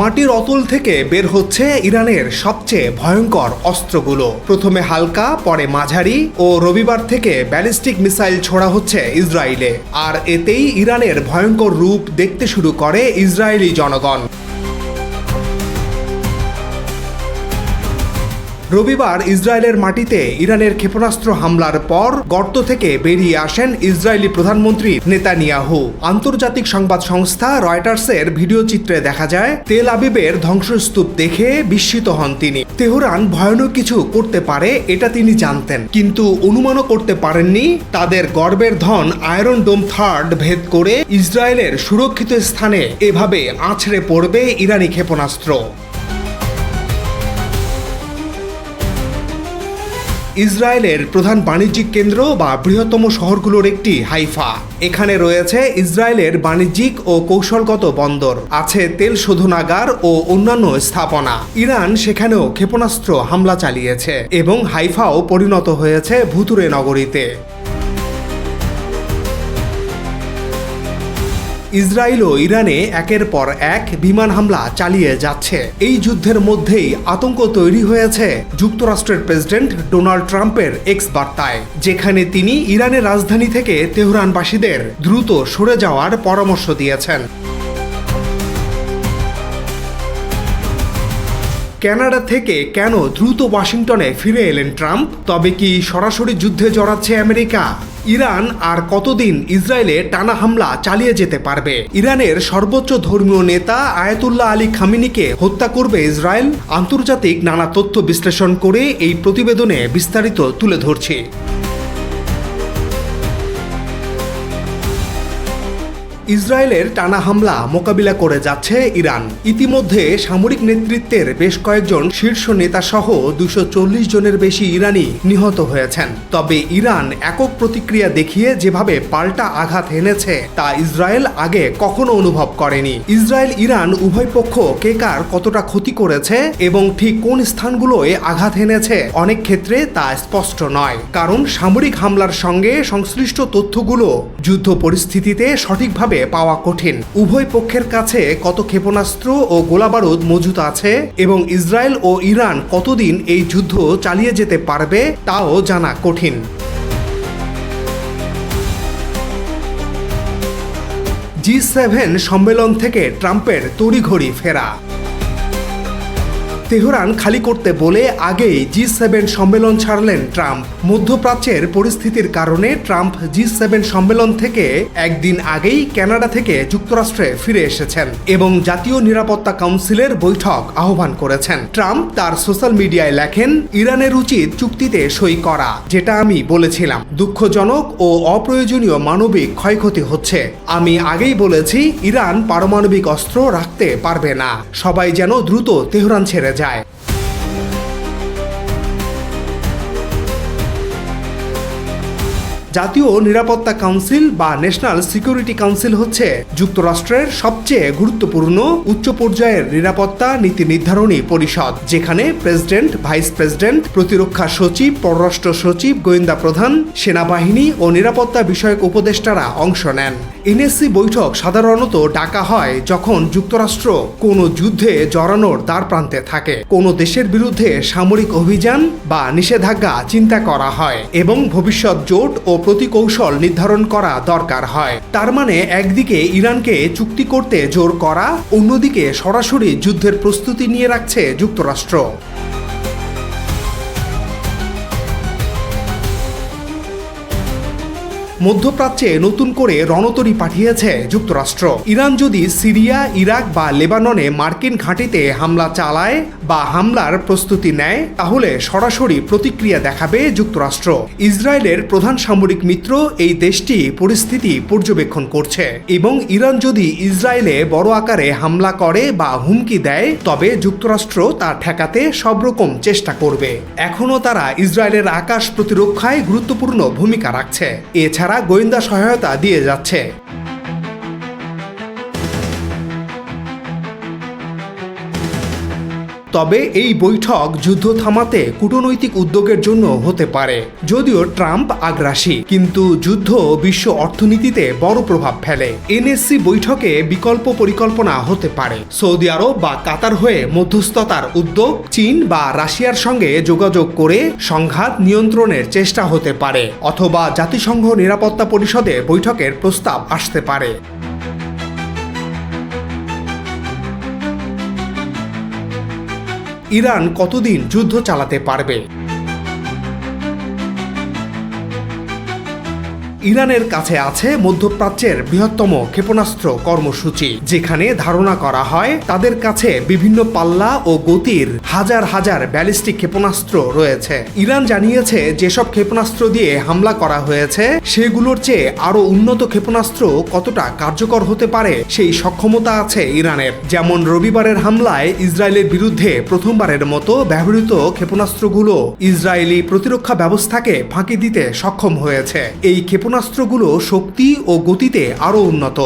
মাটির অতল থেকে বের হচ্ছে ইরানের সবচেয়ে ভয়ঙ্কর অস্ত্রগুলো। প্রথমে হালকা, পরে মাঝারি ও রবিবার থেকে ব্যালিস্টিক মিসাইল ছোড়া হচ্ছে ইসরায়েলে। আর এতেই ইরানের ভয়ঙ্কর রূপ দেখতে শুরু করে ইসরায়েলি জনগণ। রবিবার ইসরায়েলের মাটিতে ইরানের ক্ষেপণাস্ত্র হামলার পর গর্ত থেকে বেরিয়ে আসেন ইসরায়েলি প্রধানমন্ত্রী নেতানিয়াহু। আন্তর্জাতিক সংবাদ সংস্থা রয়টার্সের ভিডিও চিত্রে দেখা যায়, তেল আবিবের ধ্বংসস্তূপ দেখে বিস্মিত হন তিনি। তেহরান ভয়ানক কিছু করতে পারে, এটা তিনি জানতেন। কিন্তু অনুমানও করতে পারেননি, তাদের গর্বের ধন আয়রন ডোম থার্ড ভেদ করে ইসরায়েলের সুরক্ষিত স্থানে এভাবে আছড়ে পড়বে ইরানি ক্ষেপণাস্ত্র। ইসরায়েলের প্রধান বাণিজ্যিক কেন্দ্র বা বৃহত্তম শহরগুলোর একটি হাইফা। এখানে রয়েছে ইসরায়েলের বাণিজ্যিক ও কৌশলগত বন্দর, আছে তেল শোধনাগার ও অন্যান্য স্থাপনা। ইরান সেখানেও ক্ষেপণাস্ত্র হামলা চালিয়েছে এবং হাইফাও পরিণত হয়েছে ভুতুরে নগরীতে। ইসরায়েল ও ইরানে একের পর এক বিমান হামলা চালিয়ে যাচ্ছে। এই যুদ্ধের মধ্যেই আতঙ্ক তৈরি হয়েছে যুক্তরাষ্ট্রের প্রেসিডেন্ট ডোনাল্ড ট্রাম্পের এক্স বার্তায় যেখানে তিনি ইরানের রাজধানী থেকে তেহরানবাসীদের দ্রুত সরে যাওয়ার পরামর্শ দিয়েছেন। ক্যানাডা থেকে কেন দ্রুত ওয়াশিংটনে ফিরে এলেন ট্রাম্প? তবে কি সরাসরি যুদ্ধে জড়াচ্ছে আমেরিকা? ইরান আর কতদিন ইসরায়েলে টানা হামলা চালিয়ে যেতে পারবে? ইরানের সর্বোচ্চ ধর্মীয় নেতা আয়াতুল্লাহ আলী খামিনিকে হত্যা করবে ইসরায়েল? আন্তর্জাতিক নানা তথ্য বিশ্লেষণ করে এই প্রতিবেদনে বিস্তারিত তুলে ধরছি। ইসরায়েলের টানা হামলা মোকাবিলা করে যাচ্ছে ইরান। ইতিমধ্যে সামরিক নেতৃত্বের বেশ কয়েকজন শীর্ষ নেতা সহ দুশো জনের বেশি ইরানি নিহত হয়েছেন। তবে ইরান একক প্রতিক্রিয়া দেখিয়ে যেভাবে পাল্টা আঘাত এনেছে, তা ইসরায়েল আগে কখনো অনুভব করেনি। ইসরায়েল ইরান উভয় পক্ষ কে কার কতটা ক্ষতি করেছে এবং ঠিক কোন স্থানগুলোয় আঘাত এনেছে অনেক ক্ষেত্রে তা স্পষ্ট নয়। কারণ সামরিক হামলার সঙ্গে সংশ্লিষ্ট তথ্যগুলো যুদ্ধ পরিস্থিতিতে সঠিকভাবে পাওয়া কঠিন। উভয় পক্ষের কাছে কত ক্ষেপণাস্ত্র ও গোলাবারুদ মজুত আছে এবং ইসরায়েল ও ইরান কতদিন এই যুদ্ধ চালিয়ে যেতে পারবে তাও জানা কঠিন। জি সেভেন সম্মেলন থেকে ট্রাম্পের তড়িঘড়ি ফেরা। তেহরান খালি করতে বলে আগেই জি সেভেন সম্মেলন ছাড়লেন ট্রাম্প। মধ্যপ্রাচ্যের পরিস্থিতির কারণে ট্রাম্প জি সেভেন সম্মেলন থেকে একদিন আগেই কানাডা থেকে যুক্তরাষ্ট্রে ফিরে এসেছেন এবং জাতীয় নিরাপত্তা কাউন্সিলের বৈঠক আহ্বান করেছেন। ট্রাম্প তার সোশ্যাল মিডিয়ায় লেখেন, ইরানের উচিত চুক্তিতে সই করা যেটা আমি বলেছিলাম। দুঃখজনক ও অপ্রয়োজনীয় মানবিক ক্ষয়ক্ষতি হচ্ছে। আমি আগেই বলেছি, ইরান পারমাণবিক অস্ত্র রাখতে পারবে না। সবাই যেন দ্রুত তেহরান ছেড়ে যায় জাতীয় নিরাপত্তা কাউন্সিল বা ন্যাশনাল সিকিউরিটি কাউন্সিল হচ্ছে যুক্তরাষ্ট্রের সবচেয়ে গুরুত্বপূর্ণ উচ্চ পর্যায়ের নিরাপত্তা নীতি নির্ধারণী পরিষদ, যেখানে প্রেসিডেন্ট, ভাইস প্রেসিডেন্ট, প্রতিরক্ষা সচিব, পররাষ্ট্র সচিব, গোয়েন্দা প্রধান, সেনাবাহিনী ও নিরাপত্তা বিষয়ক উপদেষ্টারা অংশ নেন। এনএসসি বৈঠক সাধারণত ডাকা হয় যখন যুক্তরাষ্ট্র কোনো যুদ্ধে জড়ানোর দ্বার প্রান্তে থাকে। কোনো দেশের বিরুদ্ধে সামরিক অভিযান বা নিষেধাজ্ঞা চিন্তা করা হয় এবং ভবিষ্যৎ জোট ও প্রতিকৌশল নির্ধারণ করা দরকার হয়। তার মানে একদিকে ইরানকে চুক্তি করতে জোর করা, অন্যদিকে সরাসরি যুদ্ধের প্রস্তুতি নিয়ে রাখছে যুক্তরাষ্ট্র। মধ্যপ্রাচ্যে নতুন করে রণতরী পাঠিয়েছে যুক্তরাষ্ট্র। ইরান যদি সিরিয়া, ইরাক বা লেবাননে মার্কিন ঘাঁটিতে হামলা চালায় বা হামলার প্রস্তুতি নেয়, তাহলে সরাসরি প্রতিক্রিয়া দেখাবে যুক্তরাষ্ট্র। ইসরায়েলের প্রধান সামরিক মিত্র এই দেশটি পরিস্থিতি পর্যবেক্ষণ করছে এবং ইরান যদি ইসরায়েলে বড় আকারে হামলা করে বা হুমকি দেয়, তবে যুক্তরাষ্ট্র তা ঠেকাতে সব রকম চেষ্টা করবে। এখনও তারা ইসরায়েলের আকাশ প্রতিরক্ষায় গুরুত্বপূর্ণ ভূমিকা রাখছে। এছাড়া গোয়েন্দা সহায়তা দিয়ে যাচ্ছে। তবে এই বৈঠক যুদ্ধ থামাতে কূটনৈতিক উদ্যোগের জন্য হতে পারে। যদিও ট্রাম্প আগ্রাসী, কিন্তু যুদ্ধ বিশ্ব অর্থনীতিতে বড় প্রভাব ফেলে। এনএসসি বৈঠকে বিকল্প পরিকল্পনা হতে পারে। সৌদি আরব বা কাতার হয়ে মধ্যস্থতার উদ্যোগ চীন বা রাশিয়ার সঙ্গে যোগাযোগ করে সংঘাত নিয়ন্ত্রণের চেষ্টা হতে পারে, অথবা জাতিসংঘ নিরাপত্তা পরিষদে বৈঠকের প্রস্তাব আসতে পারে। ইরান কতদিন যুদ্ধ চালাতে পারবে? ইরানের কাছে আছে মধ্যপ্রাচ্যের বৃহত্তম ক্ষেপণাস্ত্র কর্মসূচি, যেখানে ধারণা করা হয় তাদের কাছে বিভিন্ন পাল্লা ও গতির হাজার হাজার ব্যালিস্টিক ক্ষেপণাস্ত্র রয়েছে। ইরান জানিয়েছে, যেসব ক্ষেপণাস্ত্র দিয়ে হামলা করা হয়েছে, সেগুলোর চেয়ে আরও উন্নত ক্ষেপণাস্ত্র কতটা কার্যকর হতে পারে সেই সক্ষমতা আছে ইরানের। যেমন রবিবারের হামলায় ইসরায়েলের বিরুদ্ধে প্রথমবারের মতো ব্যবহৃত ক্ষেপণাস্ত্রগুলো ইসরায়েলি প্রতিরক্ষা ব্যবস্থাকে ফাঁকি দিতে সক্ষম হয়েছে। এই ক্ষেপণাস্ত্রগুলো শক্তি ও গতিতে আরও উন্নত।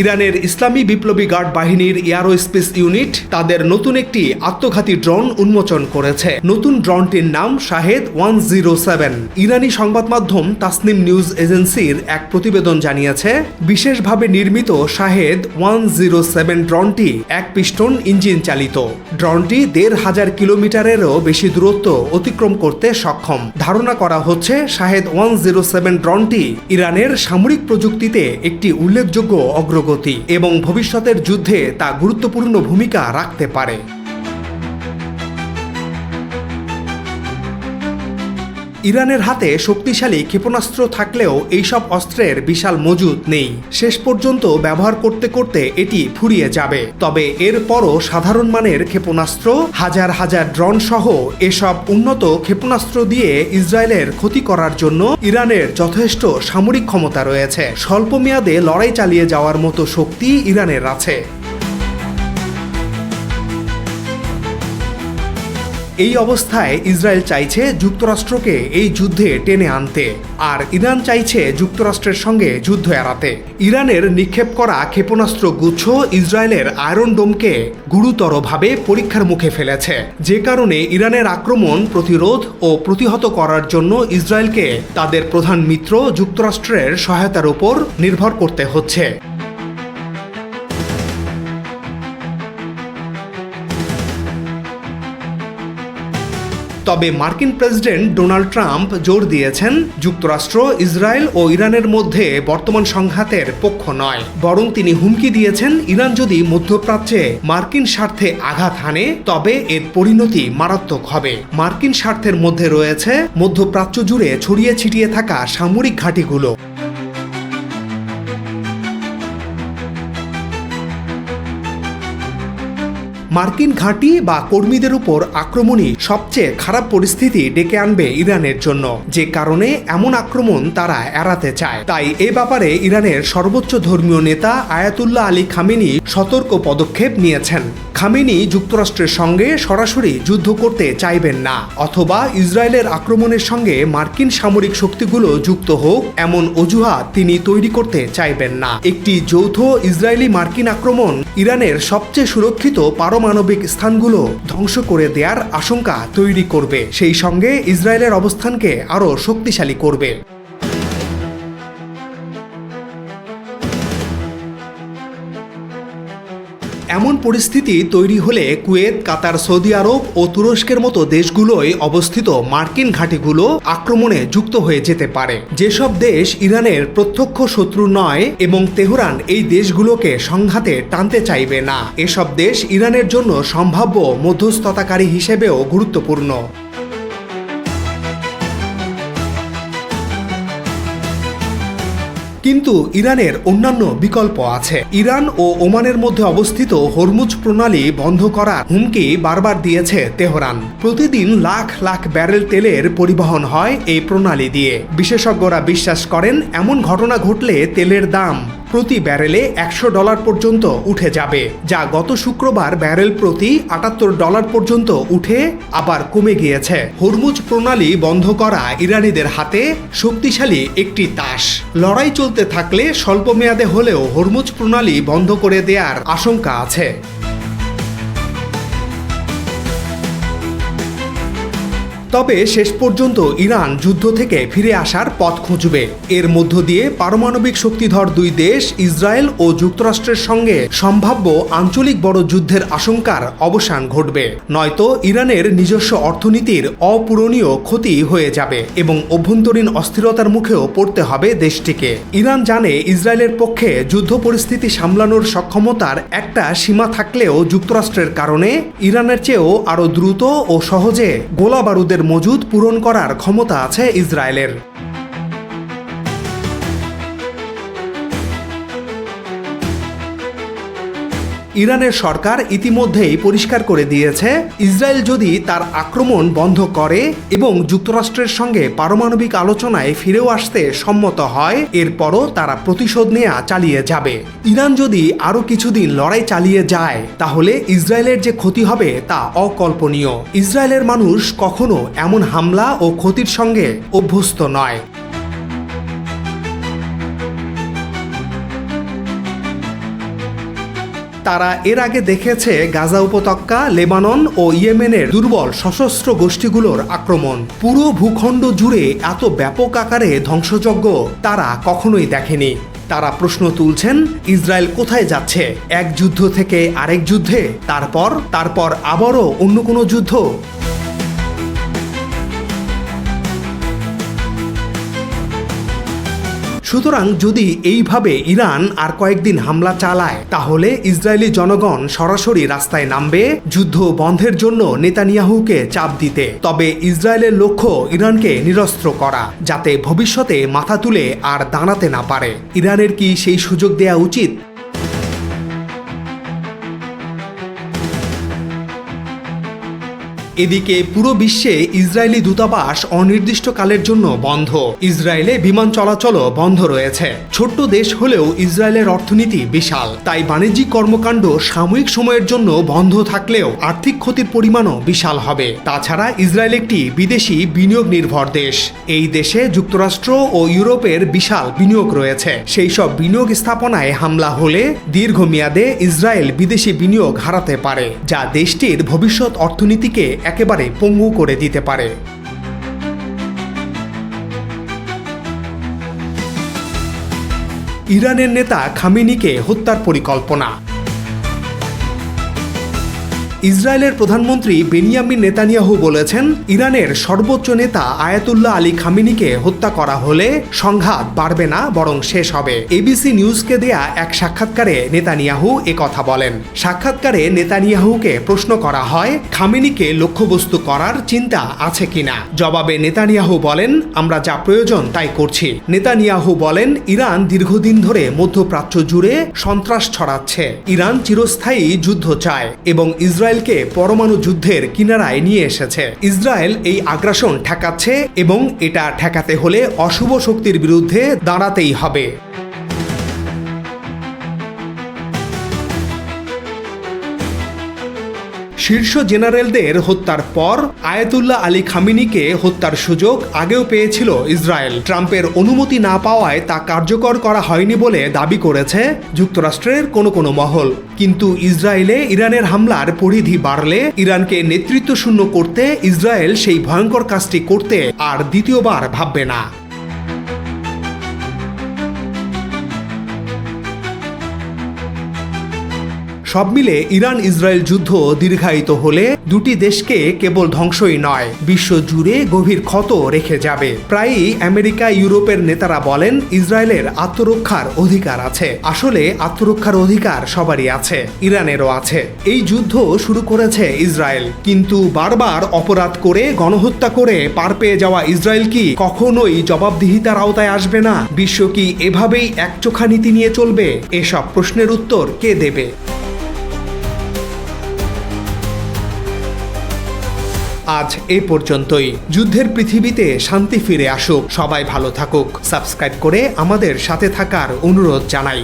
ইরানের ইসলামী বিপ্লবী গার্ড বাহিনীর এয়ারোস্পেস ইউনিট তাদের নতুন একটি আত্মঘাতী ড্রোন উন্মোচন করেছে। নতুন ড্রোনটির নাম শাহেদ ওয়ান জিরো সেভেন। ইরানি সংবাদ মাধ্যম তাসনিম নিউজ এজেন্সির এক প্রতিবেদন জানিয়েছে, বিশেষভাবে নির্মিত শাহেদ ওয়ান জিরো সেভেন ড্রোনটি এক পিস্টন ইঞ্জিন চালিত। ড্রোনটি দেড় হাজার কিলোমিটারেরও বেশি দূরত্ব অতিক্রম করতে সক্ষম। ধারণা করা হচ্ছে, শাহেদ ওয়ান জিরো সেভেন ড্রোনটি ইরানের সামরিক প্রযুক্তিতে একটি উল্লেখযোগ্য অগ্রগতি এবং ভবিষ্যতের যুদ্ধে তা গুরুত্বপূর্ণ ভূমিকা রাখতে পারে। ইরানের হাতে শক্তিশালী ক্ষেপণাস্ত্র থাকলেও এইসব অস্ত্রের বিশাল মজুদ নেই। শেষ পর্যন্ত ব্যবহার করতে করতে এটি ফুরিয়ে যাবে। তবে এরপরও সাধারণ মানের ক্ষেপণাস্ত্র, হাজার হাজার ড্রোন সহ এসব উন্নত ক্ষেপণাস্ত্র দিয়ে ইসরায়েলের ক্ষতি করার জন্য ইরানের যথেষ্ট সামরিক ক্ষমতা রয়েছে। স্বল্প মেয়াদে লড়াই চালিয়ে যাওয়ার মতো শক্তি ইরানের আছে। এই অবস্থায় ইসরায়েল চাইছে যুক্তরাষ্ট্রকে এই যুদ্ধে টেনে আনতে, আর ইরান চাইছে যুক্তরাষ্ট্রের সঙ্গে যুদ্ধ এড়াতে। ইরানের নিক্ষেপ করা ক্ষেপণাস্ত্র গুচ্ছ ইসরায়েলের আয়রন ডোমকে গুরুতরভাবে পরীক্ষার মুখে ফেলেছে। যে কারণে ইরানের আক্রমণ, প্রতিরোধ ও প্রতিহত করার জন্য ইসরায়েলকে তাদের প্রধান মিত্র যুক্তরাষ্ট্রের সহায়তার উপর নির্ভর করতে হচ্ছে। তবে মার্কিন প্রেসিডেন্ট ডোনাল্ড ট্রাম্প জোর দিয়েছেন, যুক্তরাষ্ট্র, ইসরায়েল ও ইরানের মধ্যে বর্তমান সংঘাতের পক্ষ নয়। বরং তিনি হুমকি দিয়েছেন, ইরান যদি মধ্যপ্রাচ্যে মার্কিন স্বার্থে আঘাত হানে, তবে এর পরিণতি মারাত্মক হবে। মার্কিন স্বার্থের মধ্যে রয়েছে মধ্যপ্রাচ্য জুড়ে ছড়িয়ে ছিটিয়ে থাকা সামরিক ঘাঁটিগুলো। মার্কিন ঘাঁটি বা কর্মীদের উপর আক্রমণই সবচেয়ে খারাপ পরিস্থিতি ডেকে আনবে ইরানের জন্য। যে কারণে এমন আক্রমণ তারা এড়াতে চায়। তাই এ ব্যাপারে ইরানের সর্বোচ্চ ধর্মীয় নেতা আয়াতুল্লাহ আলী খামেনি সতর্ক পদক্ষেপ নিয়েছেন। খামেনি যুক্তরাষ্ট্রের সঙ্গে সরাসরি যুদ্ধ করতে চাইবেন না, অথবা ইসরায়েলের আক্রমণের সঙ্গে মার্কিন সামরিক শক্তিগুলো যুক্ত হোক, এমন অজুহাত তিনি তৈরি করতে চাইবেন না। একটি যৌথ ইসরায়েলি মার্কিন আক্রমণ ইরানের সবচেয়ে সুরক্ষিত পারমাণবিক স্থানগুলো ধ্বংস করে দেওয়ার আশঙ্কা তৈরি করবে। সেই সঙ্গে ইসরায়েলের অবস্থানকে আরও শক্তিশালী করবে। এমন পরিস্থিতি তৈরি হলে কুয়েত, কাতার, সৌদি আরব ও তুরস্কের মতো দেশগুলোয় অবস্থিত মার্কিন ঘাঁটিগুলো আক্রমণে যুক্ত হয়ে যেতে পারে। যেসব দেশ ইরানের প্রত্যক্ষ শত্রু নয় এবং তেহরান এই দেশগুলোকে সংঘাতে টানতে চাইবে না। এসব দেশ ইরানের জন্য সম্ভাব্য মধ্যস্থতাকারী হিসেবেও গুরুত্বপূর্ণ। কিন্তু ইরানের অন্যান্য বিকল্প আছে। ইরান ও ওমানের মধ্যে অবস্থিত হরমুজ প্রণালী বন্ধ করার হুমকি বারবার দিয়েছে তেহরান। প্রতিদিন লাখ লাখ ব্যারেল তেলের পরিবহন হয় এই প্রণালী দিয়ে। বিশেষজ্ঞরা বিশ্বাস করেন, এমন ঘটনা ঘটলে তেলের দাম প্রতি ব্যারেলে একশো ডলার পর্যন্ত উঠে যাবে, যা গত শুক্রবার ব্যারেল প্রতি আটাত্তর ডলার পর্যন্ত উঠে আবার কমে গিয়েছে। হরমুজ প্রণালী বন্ধ করা ইরানিদের হাতে শক্তিশালী একটি তাস। লড়াই চলতে থাকলে স্বল্প মেয়াদে হলেও হরমুজ প্রণালী বন্ধ করে দেওয়ার আশঙ্কা আছে। তবে শেষ পর্যন্ত ইরান যুদ্ধ থেকে ফিরে আসার পথ খুঁজবে। এর মধ্য দিয়ে পারমাণবিক শক্তিধর দুই দেশ, ইসরায়েল ও যুক্তরাষ্ট্রের সঙ্গে সম্ভাব্য আঞ্চলিক বড় যুদ্ধের আশঙ্কার অবসান ঘটবে। নয়তো ইরানের নিজস্ব অর্থনীতির অপূরণীয় ক্ষতি হয়ে যাবে এবং অভ্যন্তরীণ অস্থিরতার মুখেও পড়তে হবে দেশটিকে। ইরান জানে ইসরায়েলের পক্ষে যুদ্ধ পরিস্থিতি সামলানোর সক্ষমতার একটা সীমা থাকলেও যুক্তরাষ্ট্রের কারণে ইরানের চেয়েও আরও দ্রুত ও সহজে গোলা বারুদের মজুদ পূরণ করার ক্ষমতা আছে ইসরায়েলের। ইরানের সরকার ইতিমধ্যেই পরিষ্কার করে দিয়েছে, ইসরায়েল যদি তার আক্রমণ বন্ধ করে এবং যুক্তরাষ্ট্রের সঙ্গে পারমাণবিক আলোচনায় ফিরেও আসতে সম্মত হয়, এরপরও তারা প্রতিশোধ নেওয়া চালিয়ে যাবে। ইরান যদি আরও কিছুদিন লড়াই চালিয়ে যায়, তাহলে ইসরায়েলের যে ক্ষতি হবে তা অকল্পনীয়। ইসরায়েলের মানুষ কখনো এমন হামলা ও ক্ষতির সঙ্গে অভ্যস্ত নয়। তারা এর আগে দেখেছে গাজা উপত্যকা, লেবানন ও ইয়েমেনের দুর্বল সশস্ত্র গোষ্ঠীগুলোর আক্রমণ। পুরো ভূখণ্ড জুড়ে এত ব্যাপক আকারে ধ্বংসযজ্ঞ তারা কখনোই দেখেনি। তারা প্রশ্ন তুলছেন, ইসরায়েল কোথায় যাচ্ছে? এক যুদ্ধ থেকে আরেক যুদ্ধে? তারপর তারপর আবারও অন্য কোনো যুদ্ধ? সুতরাং যদি এইভাবে ইরান আর কয়েকদিন হামলা চালায়, তাহলে ইসরায়েলি জনগণ সরাসরি রাস্তায় নামবে যুদ্ধ বন্ধের জন্য নেতানিয়াহুকে চাপ দিতে। তবে ইসরায়েলের লক্ষ্য ইরানকে নিরস্ত্র করা, যাতে ভবিষ্যতে মাথা তুলে আর দাঁড়াতে না পারে। ইরানের কি সেই সুযোগ দেয়া উচিত? এদিকে পুরো বিশ্বে ইসরায়েলি দূতাবাস অনির্দিষ্টকালের জন্য বন্ধ। ইসরায়েলে বিমান চলাচলও বন্ধ রয়েছে। ছোট্ট দেশ হলেও ইসরায়েলের অর্থনীতি বিশাল। তাই বাণিজ্যিক কর্মকাণ্ড সাময়িক সময়ের জন্য বন্ধ থাকলেও আর্থিক ক্ষতির পরিমাণও বিশাল হবে। তাছাড়া ইসরায়েল একটি বিদেশি বিনিয়োগ নির্ভর দেশ। এই দেশে যুক্তরাষ্ট্র ও ইউরোপের বিশাল বিনিয়োগ রয়েছে। সেই সব বিনিয়োগ স্থাপনায় হামলা হলে দীর্ঘমেয়াদে ইসরায়েল বিদেশি বিনিয়োগ হারাতে পারে, যা দেশটির ভবিষ্যৎ অর্থনীতিকে একেবারে পঙ্গু করে দিতে পারে। ইরানের নেতা খামিনিকে হত্যার পরিকল্পনা। ইসরায়েলের প্রধানমন্ত্রী বেনিয়ামিন নেতানিয়াহু বলেছেন, ইরানের সর্বোচ্চ নেতা আয়াতুল্লাহ আলী খামিনিকে হত্যা করা হলে সংঘাত বাড়বে না, বরং শেষ হবে। এবিসি নিউজকে দেয়া এক সাক্ষাৎকারে নেতানিয়াহু কথা বলেন। সাক্ষাৎকারে নেতানিয়াহুকে প্রশ্ন করা হয়, খামিনিকে লক্ষ্যবস্তু করার চিন্তা আছে কিনা? জবাবে নেতানিয়াহু বলেন, আমরা যা প্রয়োজন তাই করছি। নেতানিয়াহু বলেন, ইরান দীর্ঘদিন ধরে মধ্যপ্রাচ্য জুড়ে সন্ত্রাস ছড়াচ্ছে। ইরান চিরস্থায়ী যুদ্ধ চায় এবং ইসরায়েল ইসরায়েলকে পরমাণু যুদ্ধের কিনারায় নিয়ে এসেছে। ইসরায়েল এই আগ্রাসন ঠেকাচ্ছে এবং এটা ঠেকাতে হলে অশুভ শক্তির বিরুদ্ধে দাঁড়াতেই হবে। শীর্ষ জেনারেলদের হত্যার পর আয়াতুল্লাহ আলী খামিনিকে হত্যার সুযোগ আগেও পেয়েছিল ইসরায়েল। ট্রাম্পের অনুমতি না পাওয়ায় তা কার্যকর করা হয়নি বলে দাবি করেছে যুক্তরাষ্ট্রের কোনো কোনো মহল। কিন্তু ইসরায়েলে ইরানের হামলার পরিধি বাড়লে ইরানকে নেতৃত্ব শূন্য করতে ইসরায়েল সেই ভয়ঙ্কর কাজটি করতে আর দ্বিতীয়বার ভাববে না। সব মিলে ইরান ইসরায়েল যুদ্ধ দীর্ঘায়িত হলে দুটি দেশকে কেবল ধ্বংসই নয়, বিশ্ব জুড়ে গভীর ক্ষত রেখে যাবে। প্রায়ই আমেরিকা, ইউরোপের নেতারা বলেন, ইসরায়েলের আত্মরক্ষার অধিকার আছে। আসলে আত্মরক্ষার অধিকার সবারই আছে, ইরানেরও আছে। এই যুদ্ধ শুরু করেছে ইসরায়েল। কিন্তু বারবার অপরাধ করে, গণহত্যা করে পার পেয়ে যাওয়া ইসরায়েল কি কখনোই জবাবদিহিতার আওতায় আসবে না? বিশ্ব কি এভাবেই একচোখা নীতি নিয়ে চলবে? এসব প্রশ্নের উত্তর কে দেবে? আজ এ পর্যন্তই। যুদ্ধের পৃথিবীতে শান্তি ফিরে আসুক। সবাই ভালো থাকুক। সাবস্ক্রাইব করে আমাদের সাথে থাকার অনুরোধ জানাই।